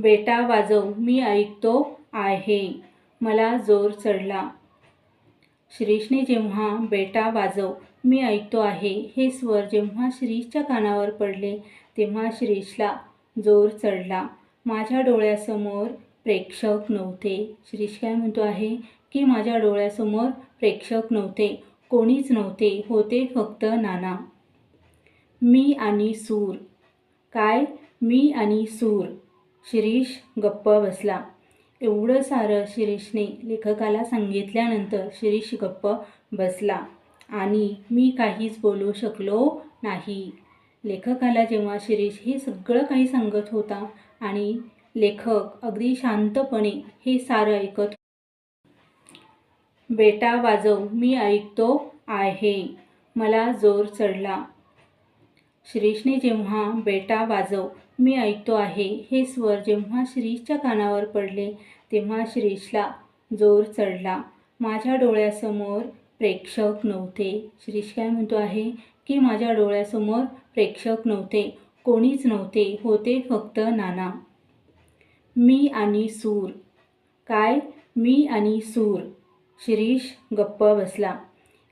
बेटा वाजव मी ऐकतो आहे. मला जोर चढला. श्रीशने जेव्हा बेटा वाजव मी ऐकतो आहे हे स्वर जेव्हा श्रीशच्या कानावर पडले तेव्हा श्रीशला जोर चढला. माझ्या डोळ्यासमोर प्रेक्षक नव्हते. श्रीश काय म्हणतो आहे की माझ्या डोळ्यासमोर प्रेक्षक नव्हते कोणीच नव्हते होते फक्त नाना. मी आणि सूर. काय? मी आणि सूर. शिरीष गप्प बसला. एवढं सारं शिरीषने लेखकाला सांगितल्यानंतर शिरीष गप्प बसला. आणि मी काहीच बोलू शकलो नाही. लेखकाला जेव्हा शिरीष हे सगळं काही सांगत होता आणि लेखक अगदी शांतपणे हे सारं ऐकत बेटा वाजव मी ऐकतो आहे. मला जोर चढला. श्रीशने जेव्हा बेटा वाजव मी ऐकतो आहे. हे स्वर जेव्हा श्रीशच्या कानावर पडले तेव्हा श्रीशला जोर चढला. माझ्या डोळ्यासमोर प्रेक्षक नव्हते. श्रीश काय म्हणतो आहे? की माझ्या डोळ्यासमोर प्रेक्षक नव्हते कोणीच नव्हते होते फक्त नाना. मी आणि सूर. काय? मी आणि सूर. शिरीष गप्प बसला.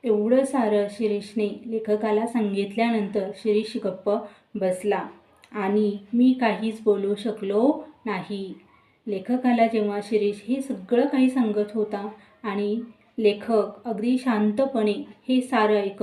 एवढं सारं शिरीषने लेखकाला सांगितल्यानंतर शिरीष गप्प बसला. आणि मी काहीच बोलू शकलो नाही लेखकाला जेव्हा शिरीष हे सगळं काही सांगत होता आणि लेखक अगदी शांतपणे हे सारं ऐकत